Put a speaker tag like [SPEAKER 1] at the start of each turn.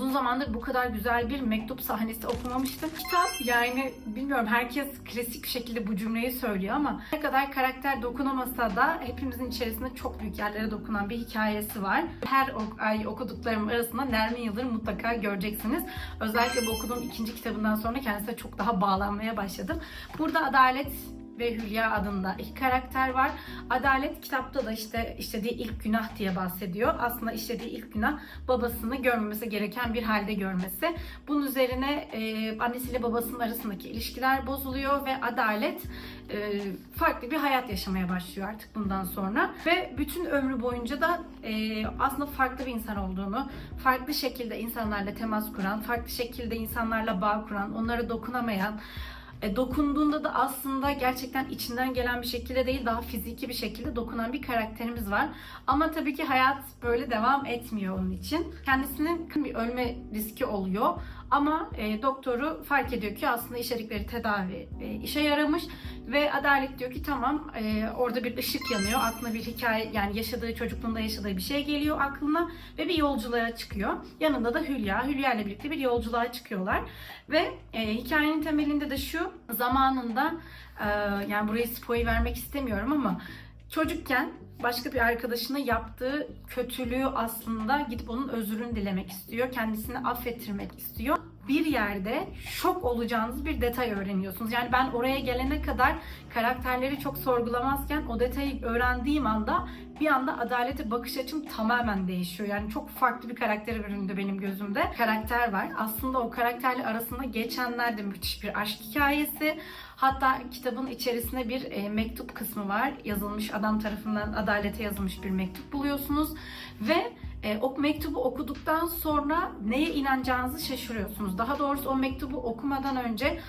[SPEAKER 1] Uzun zamandır bu kadar güzel bir mektup sahnesi okumamıştım. Kitap yani bilmiyorum herkes klasik bir şekilde bu cümleyi söylüyor ama ne kadar karakter dokunamasa da hepimizin içerisinde çok büyük yerlere dokunan bir hikayesi var. Her ok- ay okuduklarım arasında Nermin Yıldırım mutlaka göreceksiniz. Özellikle bu okuduğum ikinci kitabından sonra kendisine çok daha bağlanmaya başladım. Burada Adalet ve Hülya adında iki karakter var. Adalet kitapta da işte işlediği ilk günah diye bahsediyor. Aslında işlediği ilk günah babasını görmemesi gereken bir halde görmesi. Bunun üzerine e, annesiyle babasının arasındaki ilişkiler bozuluyor ve Adalet e, farklı bir hayat yaşamaya başlıyor artık bundan sonra. Ve bütün ömrü boyunca da e, aslında farklı bir insan olduğunu, farklı şekilde insanlarla temas kuran, farklı şekilde insanlarla bağ kuran, onlara dokunamayan, e, dokunduğunda da aslında gerçekten içinden gelen bir şekilde değil daha fiziki bir şekilde dokunan bir karakterimiz var. Ama tabii ki hayat böyle devam etmiyor onun için. Kendisinin bir ölme riski oluyor. Ama e, doktoru fark ediyor ki aslında işledikleri tedavi e, işe yaramış ve Adalet diyor ki tamam e, orada bir ışık yanıyor. Aklına bir hikaye yani yaşadığı çocukluğunda yaşadığı bir şey geliyor aklına ve bir yolculuğa çıkıyor. Yanında da Hülya. Hülya ile birlikte bir yolculuğa çıkıyorlar. Ve e, hikayenin temelinde de şu zamanında e, yani burayı spoil vermek istemiyorum ama çocukken başka bir arkadaşına yaptığı kötülüğü aslında gidip onun özrünü dilemek istiyor. Kendisini affettirmek istiyor. Bir yerde şok olacağınız bir detay öğreniyorsunuz. Yani ben oraya gelene kadar karakterleri çok sorgulamazken o detayı öğrendiğim anda bir anda adalete bakış açım tamamen değişiyor. Yani çok farklı bir karaktere büründü benim gözümde. Karakter var. Aslında o karakterle arasında geçenler de müthiş bir aşk hikayesi. Hatta kitabın içerisinde bir e, mektup kısmı var. Yazılmış adam tarafından adalete yazılmış bir mektup buluyorsunuz ve e, o mektubu okuduktan sonra neye inanacağınızı şaşırıyorsunuz. Daha doğrusu o mektubu okumadan önce